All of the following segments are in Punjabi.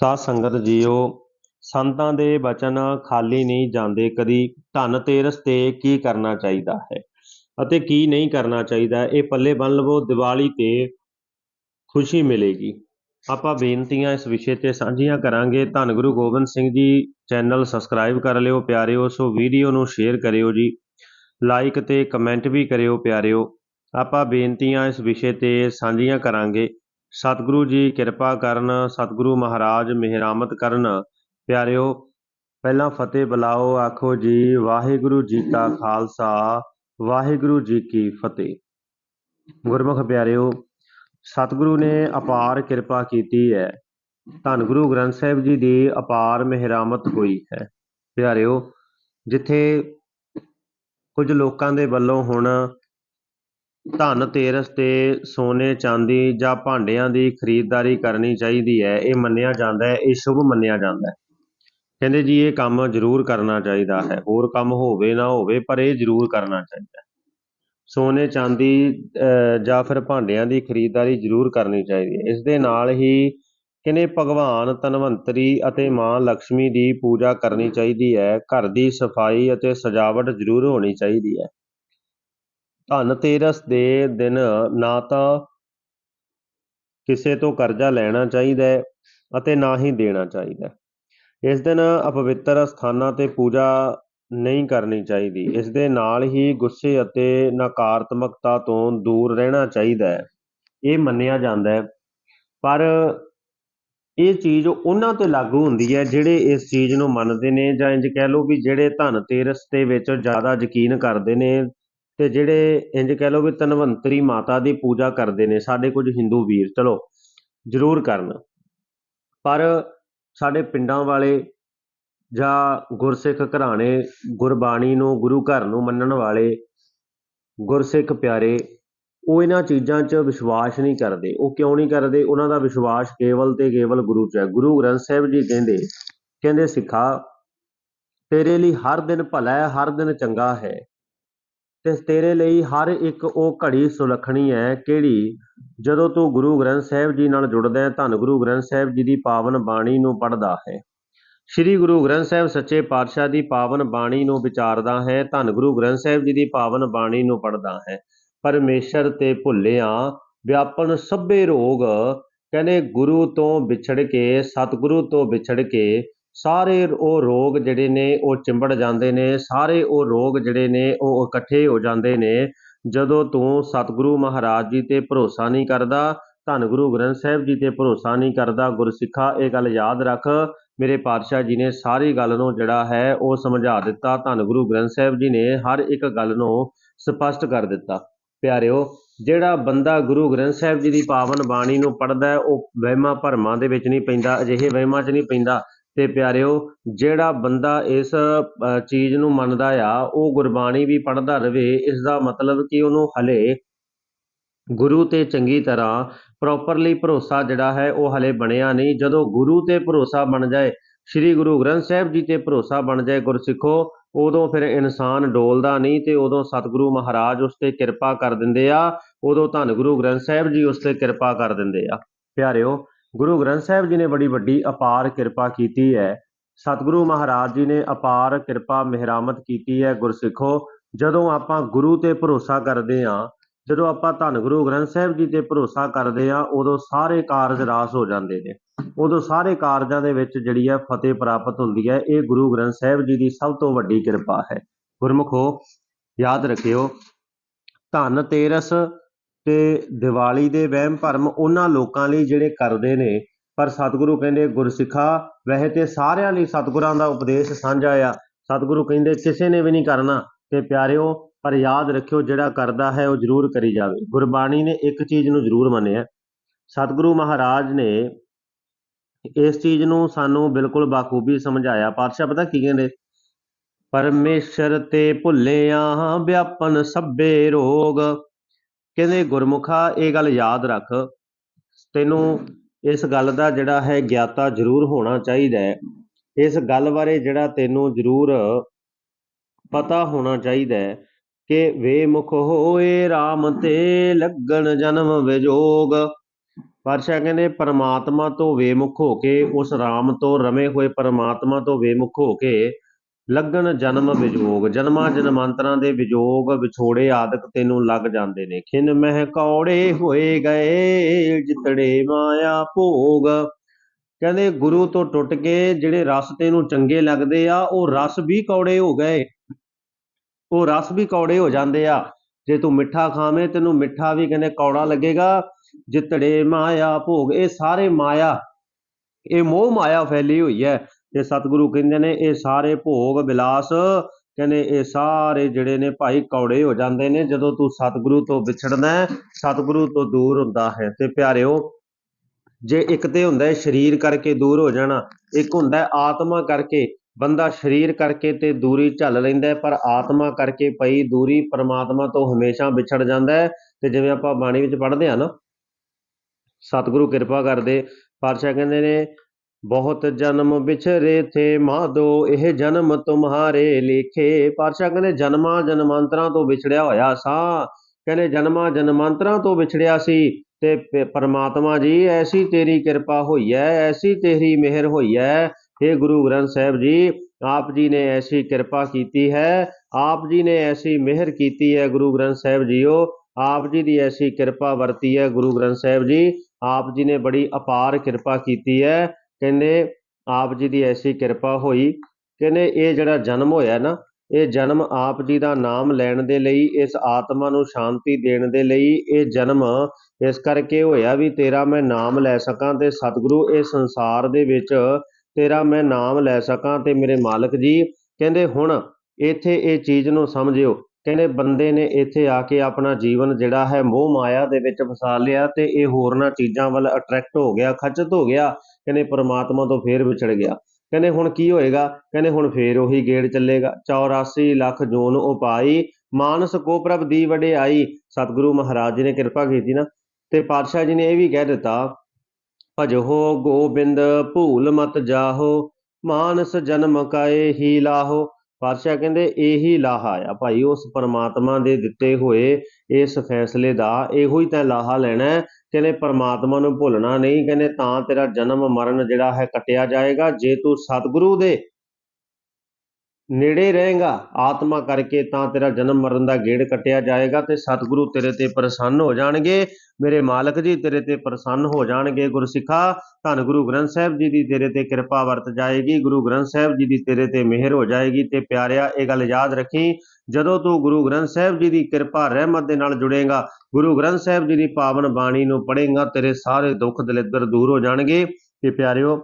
ਸਾਧ ਸੰਗਤ ਜੀਓ, ਸੰਤਾਂ ਦੇ ਬਚਨ ਖਾਲੀ ਨਹੀਂ ਜਾਂਦੇ, ਕਦੀ ਧਨ ਤੇਰਸ ਤੇ ਕੀ ਕਰਨਾ ਚਾਹੀਦਾ ਹੈ ਅਤੇ ਕੀ ਨਹੀਂ ਕਰਨਾ ਚਾਹੀਦਾ, ਇਹ ਪੱਲੇ ਬੰਨ ਲਵੋ, ਦੀਵਾਲੀ ਤੇ ਖੁਸ਼ੀ ਮਿਲੇਗੀ। ਆਪਾਂ ਬੇਨਤੀਆਂ ਇਸ ਵਿਸ਼ੇ ਤੇ ਸਾਂਝੀਆਂ ਕਰਾਂਗੇ। ਧੰਨ ਗੁਰੂ ਗੋਬਿੰਦ ਸਿੰਘ ਜੀ, ਚੈਨਲ ਸਬਸਕ੍ਰਾਈਬ ਕਰ ਲਿਓ ਪਿਆਰਿਓ, ਸੋ ਵੀਡੀਓ ਨੂੰ ਸ਼ੇਅਰ ਕਰਿਓ ਜੀ, ਲਾਈਕ ਤੇ ਕਮੈਂਟ ਵੀ ਕਰਿਓ ਪਿਆਰਿਓ। ਆਪਾਂ ਬੇਨਤੀਆਂ ਇਸ ਵਿਸ਼ੇ ਤੇ ਸਾਂਝੀਆਂ ਕਰਾਂਗੇ। ਸਤਿਗੁਰੂ ਜੀ ਕਿਰਪਾ ਕਰਨ, ਸਤਿਗੁਰੂ ਮਹਾਰਾਜ ਮਿਹਰਾਮਤ ਕਰਨ। ਪਿਆਰਿਓ, ਪਹਿਲਾਂ ਫਤਿਹ ਬੁਲਾਓ, ਆਖੋ ਜੀ, ਵਾਹਿਗੁਰੂ ਜੀ ਕਾ ਖਾਲਸਾ, ਵਾਹਿਗੁਰੂ ਜੀ ਕੀ ਫਤਿਹ। ਗੁਰਮੁਖ ਪਿਆਰਿਓ, ਸਤਿਗੁਰੂ ਨੇ ਅਪਾਰ ਕਿਰਪਾ ਕੀਤੀ ਹੈ। ਧੰਨ ਗੁਰੂ ਗ੍ਰੰਥ ਸਾਹਿਬ ਜੀ ਦੀ ਅਪਾਰ ਮਿਹਰਾਮਤ ਹੋਈ ਹੈ। ਪਿਆਰਿਓ, ਜਿੱਥੇ ਕੁਝ ਲੋਕਾਂ ਦੇ ਵੱਲੋਂ ਹੁਣ ਧਨ ਤੇਰਸ ਤੇ ਸੋਨੇ ਚਾਂਦੀ ਜਾਂ ਭਾਂਡਿਆਂ ਦੀ ਖਰੀਦਦਾਰੀ ਕਰਨੀ ਚਾਹੀਦੀ ਹੈ। ਇਹ ਮੰਨਿਆ ਜਾਂਦਾ ਹੈ ਇਹ ਸ਼ੁਭ ਮੰਨਿਆ ਜਾਂਦਾ ਹੈ। ਕਹਿੰਦੇ ਜੀ ਇਹ ਕੰਮ ਜ਼ਰੂਰ ਕਰਨਾ ਚਾਹੀਦਾ ਹੈ। ਹੋਰ ਕੰਮ ਹੋਵੇ ਨਾ ਹੋਵੇ ਪਰ ਇਹ ਜ਼ਰੂਰ ਕਰਨਾ ਚਾਹੀਦਾ ਹੈ। ਸੋਨੇ ਚਾਂਦੀ ਅਹ, ਜਾਂ ਫਿਰ ਭਾਂਡਿਆਂ ਦੀ ਖਰੀਦਦਾਰੀ ਜ਼ਰੂਰ ਕਰਨੀ ਚਾਹੀਦੀ ਹੈ। ਇਸ ਦੇ ਨਾਲ ਹੀ ਕਹਿੰਦੇ ਭਗਵਾਨ ਧਨਵੰਤਰੀ ਅਤੇ ਮਾਂ ਲక్ష్ਮੀ ਦੀ ਪੂਜਾ ਕਰਨੀ ਚਾਹੀਦੀ ਹੈ। ਘਰ ਦੀ ਸਫ਼ਾਈ ਅਤੇ ਸਜਾਵਟ ਜ਼ਰੂਰ ਹੋਣੀ ਚਾਹੀਦੀ ਹੈ। ਧਨ ਤੇਰਸ ਦੇ ਦਿਨ ਨਾ ਤਾਂ ਕਿਸੇ ਤੋਂ ਕਰਜ਼ਾ ਲੈਣਾ ਚਾਹੀਦਾ ਹੈ ਅਤੇ ਨਾ ਹੀ ਦੇਣਾ ਚਾਹੀਦਾ ਇਸ ਦਿਨ ਅਪਵਿੱਤਰ ਸਥਾਨਾਂ ਤੇ ਪੂਜਾ ਨਹੀਂ ਕਰਨੀ ਚਾਹੀਦੀ। ਇਸ ਦੇ ਨਾਲ ਹੀ ਗੁੱਸੇ ਅਤੇ ਨਕਾਰਾਤਮਕਤਾ ਤੋਂ ਦੂਰ ਰਹਿਣਾ ਚਾਹੀਦਾ ਹੈ। ਇਹ ਮੰਨਿਆ ਜਾਂਦਾ ਹੈ। ਪਰ ਇਹ ਚੀਜ਼ ਉਹਨਾਂ ਤੇ ਲਾਗੂ ਹੁੰਦੀ ਹੈ ਜਿਹੜੇ ਇਸ ਚੀਜ਼ ਨੂੰ ਮੰਨਦੇ ਨੇ ਜਾਂ ਇੰਜ ਕਹਿ ਲਓ ਵੀ ਜਿਹੜੇ ਧਨ ਤੇਰਸ ਦੇ ਵਿੱਚ ਜ਼ਿਆਦਾ ਯਕੀਨ ਕਰਦੇ ਨੇ ਤੇ ਜਿਹੜੇ ਇੰਝ ਕਹਿ ਲਓ ਵੀ ਧਨਵੰਤਰੀ ਮਾਤਾ ਦੀ ਪੂਜਾ ਕਰਦੇ ਨੇ, ਸਾਡੇ ਕੁਝ ਹਿੰਦੂ ਵੀਰ, ਚਲੋ, ਜ਼ਰੂਰ ਕਰਨ। ਪਰ ਸਾਡੇ ਪਿੰਡਾਂ ਵਾਲੇ ਜਾਂ ਗੁਰਸਿੱਖ ਘਰਾਣੇ, ਗੁਰਬਾਣੀ ਨੂੰ, ਗੁਰੂ ਘਰ ਨੂੰ ਮੰਨਣ ਵਾਲੇ ਗੁਰਸਿੱਖ ਪਿਆਰੇ, ਉਹ ਇਹਨਾਂ ਚੀਜ਼ਾਂ 'ਚ ਵਿਸ਼ਵਾਸ ਨਹੀਂ ਕਰਦੇ। ਉਹ ਕਿਉਂ ਨਹੀਂ ਕਰਦੇ? ਉਹਨਾਂ ਦਾ ਵਿਸ਼ਵਾਸ ਕੇਵਲ ਤੇ ਕੇਵਲ ਗੁਰੂ 'ਚ ਹੈ। ਗੁਰੂ ਗ੍ਰੰਥ ਸਾਹਿਬ ਜੀ ਕਹਿੰਦੇ ਕਹਿੰਦੇ, ਸਿੱਖਾ, ਤੇਰੇ ਲਈ ਹਰ ਦਿਨ ਭਲਾ ਹੈ, ਹਰ ਦਿਨ ਚੰਗਾ ਹੈ। ਤੇ ਤੇਰੇ ਲਈ ਹਰ ਇੱਕ ਉਹ ਘੜੀ ਸੁਲੱਖਣੀ ਹੈ ਕਿਹੜੀ? ਜਦੋਂ ਤੂੰ ਗੁਰੂ ਗ੍ਰੰਥ ਸਾਹਿਬ ਜੀ ਨਾਲ ਜੁੜਦਾ ਹੈ, ਧੰਨ ਗੁਰੂ ਗ੍ਰੰਥ ਸਾਹਿਬ ਜੀ ਦੀ ਪਾਵਨ ਬਾਣੀ ਨੂੰ ਪੜ੍ਹਦਾ ਹੈ। ਸ੍ਰੀ ਗੁਰੂ ਗ੍ਰੰਥ ਸਾਹਿਬ ਸੱਚੇ ਪਾਤਸ਼ਾਹ ਦੀ ਪਾਵਨ ਬਾਣੀ ਨੂੰ ਵਿਚਾਰਦਾ ਹੈ, ਧੰਨ ਗੁਰੂ ਗ੍ਰੰਥ ਸਾਹਿਬ ਜੀ ਦੀ ਪਾਵਨ ਬਾਣੀ ਨੂੰ ਪੜ੍ਹਦਾ ਹੈ। ਪਰਮੇਸ਼ਰ ਤੇ ਭੁੱਲਿਆ ਵਿਆਪਨ ਸਭੇ ਰੋਗ, ਕਹਿੰਦੇ ਗੁਰੂ ਤੋਂ ਵਿਛੜ ਕੇ, ਸਤਿਗੁਰੂ ਤੋਂ ਵਿਛੜ ਕੇ ਸਾਰੇ ਉਹ ਰੋਗ ਜਿਹੜੇ ਨੇ, ਉਹ ਚਿੰਬੜ ਜਾਂਦੇ ਨੇ, ਸਾਰੇ ਉਹ ਰੋਗ ਜਿਹੜੇ ਨੇ, ਉਹ ਇਕੱਠੇ ਹੋ ਜਾਂਦੇ ਨੇ। ਜਦੋਂ ਤੂੰ ਸਤਿਗੁਰੂ ਮਹਾਰਾਜ ਜੀ ਤੇ ਭਰੋਸਾ ਨਹੀਂ ਕਰਦਾ, ਧੰਨ ਗੁਰੂ ਗ੍ਰੰਥ ਸਾਹਿਬ ਜੀ ਤੇ ਭਰੋਸਾ ਨਹੀਂ ਕਰਦਾ, ਗੁਰਸਿੱਖਾ ਇਹ ਗੱਲ ਯਾਦ ਰੱਖ। ਮੇਰੇ ਪਾਤਸ਼ਾਹ ਜੀ ਨੇ ਸਾਰੀ ਗੱਲ ਨੂੰ ਜਿਹੜਾ ਹੈ, ਉਹ ਸਮਝਾ ਦਿੱਤਾ। ਧੰਨ ਗੁਰੂ ਗ੍ਰੰਥ ਸਾਹਿਬ ਜੀ ਨੇ ਹਰ ਇੱਕ ਗੱਲ ਨੂੰ ਸਪਸ਼ਟ ਕਰ ਦਿੱਤਾ। ਪਿਆਰਿਓ, ਜਿਹੜਾ ਬੰਦਾ ਗੁਰੂ ਗ੍ਰੰਥ ਸਾਹਿਬ ਜੀ ਦੀ ਪਾਵਨ ਬਾਣੀ ਨੂੰ ਪੜ੍ਹਦਾ ਉਹ ਵਹਿਮਾਂ ਭਰਮਾਂ ਦੇ ਵਿੱਚ ਨਹੀਂ ਪੈਂਦਾ, ਅਜਿਹੇ ਵਹਿਮਾਂ 'ਚ ਨਹੀਂ ਪੈਂਦਾ। ਤੇ ਪਿਆਰਿਓ, ਜਿਹੜਾ ਬੰਦਾ ਇਸ ਚੀਜ਼ ਨੂੰ ਮੰਨਦਾ ਆ, ਉਹ ਗੁਰਬਾਣੀ ਵੀ ਪੜ੍ਹਦਾ ਰਵੇ ਇਸ ਦਾ ਮਤਲਬ ਕਿ ਉਹਨੂੰ ਹਲੇ ਗੁਰੂ ਤੇ ਚੰਗੀ ਤਰ੍ਹਾਂ ਪ੍ਰੋਪਰਲੀ ਭਰੋਸਾ ਜਿਹੜਾ ਹੈ, ਉਹ ਹਲੇ ਬਣਿਆ ਨਹੀਂ। ਜਦੋਂ ਗੁਰੂ ਤੇ ਭਰੋਸਾ ਬਣ ਜਾਏ, ਸ੍ਰੀ ਗੁਰੂ ਗ੍ਰੰਥ ਸਾਹਿਬ ਜੀ ਤੇ ਭਰੋਸਾ ਬਣ ਜਾਏ ਗੁਰਸਿੱਖੋ, ਉਦੋਂ ਫਿਰ ਇਨਸਾਨ ਡੋਲਦਾ ਨਹੀਂ ਤੇ ਉਦੋਂ ਸਤਿਗੁਰੂ ਮਹਾਰਾਜ ਉਸ ਤੇ ਕਿਰਪਾ ਕਰ ਦਿੰਦੇ ਆ, ਉਦੋਂ ਧੰਨ ਗੁਰੂ ਗ੍ਰੰਥ ਸਾਹਿਬ ਜੀ ਉਸ ਤੇ ਕਿਰਪਾ ਕਰ ਦਿੰਦੇ ਆ। ਪਿਆਰਿਓ ਗੁਰੂ ਗ੍ਰੰਥ ਸਾਹਿਬ ਜੀ ਨੇ ਬੜੀ ਵੱਡੀ ਅਪਾਰ ਕਿਰਪਾ ਕੀਤੀ ਹੈ। ਸਤਿਗੁਰੂ ਮਹਾਰਾਜ ਜੀ ਨੇ ਅਪਾਰ ਕਿਰਪਾ ਮਿਹਰਾਮਤ ਕੀਤੀ ਹੈ। ਗੁਰਸਿੱਖੋ, ਜਦੋਂ ਆਪਾਂ ਗੁਰੂ ਤੇ ਭਰੋਸਾ ਕਰਦੇ ਹਾਂ, ਜਦੋਂ ਆਪਾਂ ਧੰਨ ਗੁਰੂ ਗ੍ਰੰਥ ਸਾਹਿਬ ਜੀ ਤੇ ਭਰੋਸਾ ਕਰਦੇ ਹਾਂ, ਉਦੋਂ ਸਾਰੇ ਕਾਰਜ ਰਾਸ ਹੋ ਜਾਂਦੇ ਨੇ। ਉਦੋਂ ਸਾਰੇ ਕਾਰਜਾਂ ਦੇ ਵਿੱਚ ਜਿਹੜੀ ਹੈ ਫਤਿਹ ਪ੍ਰਾਪਤ ਹੁੰਦੀ ਹੈ। ਇਹ ਗੁਰੂ ਗ੍ਰੰਥ ਸਾਹਿਬ ਜੀ ਦੀ ਸਭ ਤੋਂ ਵੱਡੀ ਕਿਰਪਾ ਹੈ। ਗੁਰਮੁਖੋ, ਯਾਦ ਰੱਖਿਓ, ਧੰਨ ਤੇਰਸ ਤੇ ਦੀਵਾਲੀ ਦੇ ਵਹਿਮ ਭਰਮ ਉਹਨਾਂ ਲੋਕਾਂ ਲਈ ਜਿਹੜੇ ਕਰਦੇ ਨੇ, ਪਰ ਸਤਿਗੁਰੂ ਕਹਿੰਦੇ ਗੁਰਸਿੱਖਾ, ਵੈਸੇ ਤੇ ਸਾਰਿਆਂ ਲਈ ਸਤਿਗੁਰਾਂ ਦਾ ਉਪਦੇਸ਼ ਸਾਂਝਾ ਆ ਸਤਿਗੁਰੂ ਕਹਿੰਦੇ, ਕਿਸੇ ਨੇ ਵੀ ਨਹੀਂ ਕਰਨਾ ਤੇ ਪਿਆਰਿਓ, ਪਰ ਯਾਦ ਰੱਖਿਓ ਜਿਹੜਾ ਕਰਦਾ ਹੈ ਉਹ ਜ਼ਰੂਰ ਕਰੀ ਜਾਵੇ। ਗੁਰਬਾਣੀ ਨੇ ਇੱਕ ਚੀਜ਼ ਨੂੰ ਜ਼ਰੂਰ ਮੰਨਿਆ। ਸਤਿਗੁਰੂ ਮਹਾਰਾਜ ਨੇ ਇਸ ਚੀਜ਼ ਨੂੰ ਸਾਨੂੰ ਬਿਲਕੁਲ ਬਾਖੂਬੀ ਸਮਝਾਇਆ। ਪਾਤਸ਼ਾਹ ਪਤਾ ਕੀ ਕਹਿੰਦੇ? ਪਰਮੇਸ਼ਰ ਤੇ ਭੁੱਲਿਆ ਵਿਆਪਨ ਸਭੇ ਰੋਗ ਕਹਿੰਦੇ, ਗੁਰਮੁਖਾ, ਇਹ ਗੱਲ ਯਾਦ ਰੱਖ। ਤੈਨੂੰ ਇਸ ਗੱਲ ਦਾ ਜਿਹੜਾ ਹੈ ਗਿਆਤਾ ਜ਼ਰੂਰ ਹੋਣਾ ਚਾਹੀਦਾ ਹੈ। ਇਸ ਗੱਲ ਬਾਰੇ ਜਿਹੜਾ ਤੈਨੂੰ ਜ਼ਰੂਰ ਪਤਾ ਹੋਣਾ ਚਾਹੀਦਾ ਹੈ ਕਿ ਵੇ ਮੁਖ ਹੋਏ RAM ਤੇ ਲੱਗਣ ਜਨਮ ਵਿਜੋਗ। ਪਾਤਸ਼ਾਹ ਕਹਿੰਦੇ, ਪਰਮਾਤਮਾ ਤੋਂ ਵੇਮੁਖ ਹੋ ਕੇ, ਉਸ RAM ਤੋਂ ਰਮੇ ਹੋਏ ਪਰਮਾਤਮਾ ਤੋਂ ਵੇਮੁਖ ਹੋ ਕੇ ਲੱਗਣ ਜਨਮ ਵਿਜੋਗ, ਜਨਮਾਂ ਜਨਮਾਂਤਰਾਂ ਦੇ ਵਿਜੋਗ ਵਿਛੋੜੇ ਆਦਿਕ ਤੈਨੂੰ ਲੱਗ ਜਾਂਦੇ ਨੇ। ਖਿਨ ਮਹਿ ਕੌੜੇ ਹੋਏ ਗਏ, ਜਿਤੜੇ ਮਾਇਆ ਭੋਗ। ਕਹਿੰਦੇ ਗੁਰੂ ਤੋਂ ਟੁੱਟ ਕੇ ਜਿਹੜੇ ਰਸ ਤੈਨੂੰ ਚੰਗੇ ਲੱਗਦੇ ਆ, ਉਹ ਰਸ ਵੀ ਕੌੜੇ ਹੋ ਗਏ। ਉਹ ਰਸ ਵੀ ਕੌੜੇ ਹੋ ਜਾਂਦੇ ਆ। ਜੇ ਤੂੰ ਮਿੱਠਾ ਖਾਵੇਂ, ਤੈਨੂੰ ਮਿੱਠਾ ਵੀ ਕਹਿੰਦੇ ਕੌੜਾ ਲੱਗੇਗਾ। ਜਿਤੜੇ ਮਾਇਆ ਭੋਗ, ਇਹ ਸਾਰੇ ਮਾਇਆ, ਇਹ ਮੋਹ ਮਾਇਆ ਫੈਲੀ ਹੋਈ ਹੈ। ਤੇ ਸਤਿਗੁਰੂ ਕਹਿੰਦੇ ਨੇ, ਇਹ ਸਾਰੇ ਭੋਗ ਵਿਲਾਸ, ਕਹਿੰਦੇ ਇਹ ਸਾਰੇ ਜਿਹੜੇ ਨੇ ਭਾਈ ਕੌੜੇ ਹੋ ਜਾਂਦੇ ਨੇ, ਜਦੋਂ ਤੂੰ ਸਤਿਗੁਰੂ ਤੋਂ ਵਿਛੜਦਾ ਸਤਿਗੁਰੂ ਤੋਂ ਦੂਰ ਹੁੰਦਾ ਹੈ। ਤੇ ਪਿਆਰਿਓ, ਜੇ ਇੱਕ ਤੇ ਹੁੰਦਾ ਸਰੀਰ ਕਰਕੇ ਦੂਰ ਹੋ ਜਾਣਾ, ਇੱਕ ਹੁੰਦਾ ਆਤਮਾ ਕਰਕੇ, ਬੰਦਾ ਸਰੀਰ ਕਰਕੇ ਤੇ ਦੂਰੀ ਝੱਲ ਲੈਂਦਾ ਪਰ ਆਤਮਾ ਕਰਕੇ ਪਈ ਦੂਰੀ ਪਰਮਾਤਮਾ ਤੋਂ ਹਮੇਸ਼ਾ ਵਿਛੜ ਜਾਂਦਾ ਹੈ। ਤੇ ਜਿਵੇਂ ਆਪਾਂ ਬਾਣੀ ਵਿੱਚ ਪੜ੍ਹਦੇ ਆ ਨਾ, ਸਤਿਗੁਰੂ ਕਿਰਪਾ ਕਰਦੇ, ਪਾਤਸ਼ਾਹ ਕਹਿੰਦੇ ਨੇ ਬਹੁਤ ਜਨਮ ਵਿਛਰੇ ਥੇ ਮਾਧੋ ਇਹ ਜਨਮ ਤੁਮਹਾਰੇ ਲਿਖੇ। ਪਾਤਸ਼ਾਹ ਕਹਿੰਦੇ, ਜਨਮਾਂ ਜਨਮਾਂਤਰਾਂ ਤੋਂ ਵਿਛੜਿਆ ਹੋਇਆ ਸਾਂ। ਕਹਿੰਦੇ, ਜਨਮਾਂ ਜਨਮਾਂਤਰਾਂ ਤੋਂ ਵਿਛੜਿਆ ਸੀ ਤੇ ਪਰਮਾਤਮਾ ਜੀ, ਐਸੀ ਤੇਰੀ ਕਿਰਪਾ ਹੋਈ ਹੈ ਐਸੀ ਤੇਰੀ ਮਿਹਰ ਹੋਈ ਹੈ हे ਗੁਰੂ ਗ੍ਰੰਥ ਸਾਹਿਬ ਜੀ, ਆਪ ਜੀ ਨੇ ਐਸੀ ਕਿਰਪਾ ਕੀਤੀ ਹੈ, ਆਪ ਜੀ ਨੇ ਐਸੀ ਮਿਹਰ ਕੀਤੀ ਹੈ ਗੁਰੂ ਗ੍ਰੰਥ ਸਾਹਿਬ ਜੀਓ। ਆਪ ਜੀ ਦੀ ਐਸੀ ਕਿਰਪਾ ਵਰਤੀ ਹੈ ਗੁਰੂ ਗ੍ਰੰਥ ਸਾਹਿਬ ਜੀ। ਆਪ ਜੀ ਨੇ ਬੜੀ ਅਪਾਰ ਕਿਰਪਾ ਕੀਤੀ ਹੈ। ਕਹਿੰਦੇ ਆਪ ਜੀ ਦੀ ਐਸੀ ਕਿਰਪਾ ਹੋਈ, ਕਹਿੰਦੇ ਇਹ ਜਿਹੜਾ ਜਨਮ ਹੋਇਆ ਨਾ, ਇਹ ਜਨਮ ਆਪ ਜੀ ਦਾ ਨਾਮ ਲੈਣ ਦੇ ਲਈ, ਇਸ ਆਤਮਾ ਨੂੰ ਸ਼ਾਂਤੀ ਦੇਣ ਦੇ ਲਈ ਇਹ ਜਨਮ ਇਸ ਕਰਕੇ ਹੋਇਆ ਵੀ ਤੇਰਾ ਮੈਂ ਨਾਮ ਲੈ ਸਕਾਂ ਤੇ ਸਤਿਗੁਰੂ ਇਹ ਸੰਸਾਰ ਦੇ ਵਿੱਚ ਤੇਰਾ ਮੈਂ ਨਾਮ ਲੈ ਸਕਾਂ ਤੇ ਮੇਰੇ ਮਾਲਕ ਜੀ, ਕਹਿੰਦੇ ਹੁਣ ਇੱਥੇ ਇਹ ਚੀਜ਼ ਨੂੰ ਸਮਝਿਓ, ਕਹਿੰਦੇ ਬੰਦੇ ਨੇ ਇੱਥੇ ਆ ਕੇ ਆਪਣਾ ਜੀਵਨ ਜਿਹੜਾ ਹੈ ਮੋਹ ਮਾਇਆ ਦੇ ਵਿੱਚ ਫਸਾ ਲਿਆ ਤੇ ਇਹ ਹੋਰਨਾਂ ਚੀਜ਼ਾਂ ਵੱਲ ਅਟਰੈਕਟ ਹੋ ਗਿਆ ਖਚਤ ਹੋ ਗਿਆ ਕਹਿੰਦੇ ਪਰਮਾਤਮਾ ਤੋਂ ਫੇਰ ਵਿਛੜ ਗਿਆ। ਕਹਿੰਦੇ ਹੁਣ ਕੀ ਹੋਏਗਾ? ਕਹਿੰਦੇ ਹੁਣ ਫੇਰ ਉਹੀ ਗੇੜ ਚੱਲੇਗਾ। 84 ਲੱਖ ਜੂਨ ਉਪਾਈ ਮਾਨਸ ਕੋ ਪ੍ਰਭ ਦੀ ਵਡਿਆਈ। ਸਤਿਗੁਰੂ ਮਹਾਰਾਜ ਜੀ ਨੇ ਕਿਰਪਾ ਕੀਤੀ ਨਾ। ਤੇ ਪਾਤਸ਼ਾਹ ਜੀ ਨੇ ਇਹ ਵੀ ਕਹਿ ਦਿੱਤਾ, ਭਜੋ ਗੋਬਿੰਦ, ਭੂਲ ਮਤ ਜਾਹੋ, ਮਾਨਸ ਜਨਮ ਕਾਏ ਹੀ ਲਾਹੋ। ਪਾਤਸ਼ਾਹ ਕਹਿੰਦੇ, ਇਹੀ ਲਾਹਾ ਆ ਭਾਈ, ਉਸ ਪਰਮਾਤਮਾ ਦੇ ਦਿੱਤੇ ਹੋਏ ਇਸ ਫੈਸਲੇ ਦਾ ਇਹੋ ਹੀ ਤਾਂ ਲਾਹਾ ਲੈਣਾ ਹੈ। ਕਹਿੰਦੇ ਪਰਮਾਤਮਾ ਨੂੰ ਭੁੱਲਣਾ ਨਹੀਂ। ਕਹਿੰਦੇ ਤਾਂ ਤੇਰਾ ਜਨਮ ਮਰਨ ਜਿਹੜਾ ਹੈ ਕੱਟਿਆ ਜਾਏਗਾ। ਜੇ ਤੂੰ ਸਤਿਗੁਰੂ ਦੇ ਨੇੜੇ ਰਹੇਗਾ ਆਤਮਾ ਕਰਕੇ ਤਾਂ ਤੇਰਾ ਜਨਮ ਮਰਨ ਦਾ ਗੇੜ ਕੱਟਿਆ ਜਾਏਗਾ ਤੇ ਸਤਿਗੁਰੂ ਤੇਰੇ ਤੇ ਪ੍ਰਸੰਨ ਹੋ ਜਾਣਗੇ। ਮੇਰੇ ਮਾਲਕ ਜੀ ਤੇਰੇ ਤੇ ਪ੍ਰਸੰਨ ਹੋ ਜਾਣਗੇ ਗੁਰਸਿੱਖਾ। ਧੰਨ ਗੁਰੂ ਗ੍ਰੰਥ ਸਾਹਿਬ ਜੀ ਦੀ ਤੇਰੇ ਤੇ ਕਿਰਪਾ ਵਰਤ ਜਾਏਗੀ। ਗੁਰੂ ਗ੍ਰੰਥ ਸਾਹਿਬ ਜੀ ਦੀ ਤੇਰੇ ਤੇ ਮਿਹਰ ਹੋ ਜਾਏਗੀ ਤੇ ਪਿਆਰਿਆ, ਇਹ ਗੱਲ ਯਾਦ ਰੱਖੀ। ਜਦੋਂ ਤੂੰ ਗੁਰੂ ਗ੍ਰੰਥ ਸਾਹਿਬ ਜੀ ਦੀ ਕਿਰਪਾ ਰਹਿਮਤ ਦੇ ਨਾਲ ਜੁੜੇਗਾ, ਗੁਰੂ ਗ੍ਰੰਥ ਸਾਹਿਬ ਜੀ ਦੀ ਪਾਵਨ ਬਾਣੀ ਨੂੰ ਪੜ੍ਹੇਗਾ, ਤੇਰੇ ਸਾਰੇ ਦੁੱਖ ਦਲਿੱਦਰ ਦੂਰ ਹੋ ਜਾਣਗੇ। ਤੇ ਪਿਆਰਿਓ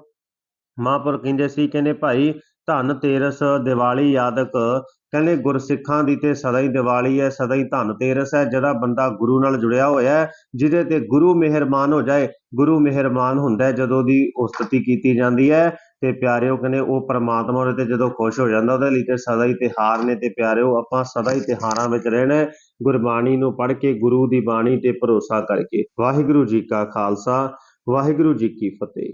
ਮਹਾਂਪੁਰ ਕਹਿੰਦੇ ਸੀ, ਕਹਿੰਦੇ ਭਾਈ, ਧੰਨ ਤੇਰਸ ਦੀਵਾਲੀ ਯਾਦਕ। ਕਹਿੰਦੇ ਗੁਰਸਿੱਖਾਂ ਦੀ ਤੇ ਸਦਾ ਹੀ ਦੀਵਾਲੀ ਹੈ, ਸਦਾ ਹੀ ਧੰਨ ਤੇਰਸ ਹੈ। ਜਿਹੜਾ ਬੰਦਾ ਗੁਰੂ ਨਾਲ ਜੁੜਿਆ ਹੋਇਆ ਜਿਹਦੇ ਤੇ ਗੁਰੂ ਮਿਹਰਮਾਨ ਹੋ ਜਾਏ, ਗੁਰੂ ਮਿਹਰਮਾਨ ਹੁੰਦਾ ਜਦੋਂ ਦੀ ਉਸਤਤੀ ਕੀਤੀ ਜਾਂਦੀ ਹੈ। ਤੇ ਪਿਆਰਿਓ ਕਹਿੰਦੇ ਉਹ ਪ੍ਰਮਾਤਮਾ ਉਹਦੇ ਤੇ ਜਦੋਂ ਖੁਸ਼ ਹੋ ਜਾਂਦਾ, ਉਹਦੇ ਲਈ ਤੇ ਸਦਾ ਹੀ ਤਿਹਾਰ ਨੇ ਤੇ ਪਿਆਰਿਓ, ਆਪਾਂ ਸਦਾ ਹੀ ਤਿਹਾਰਾਂ ਵਿੱਚ ਰਹਿਣਾ ਗੁਰਬਾਣੀ ਨੂੰ ਪੜ੍ਹ ਕੇ, ਗੁਰੂ ਦੀ ਬਾਣੀ ਤੇ ਭਰੋਸਾ ਕਰਕੇ। ਵਾਹਿਗੁਰੂ ਜੀ ਕਾ ਖਾਲਸਾ, ਵਾਹਿਗੁਰੂ ਜੀ ਕੀ ਫਤਿਹ।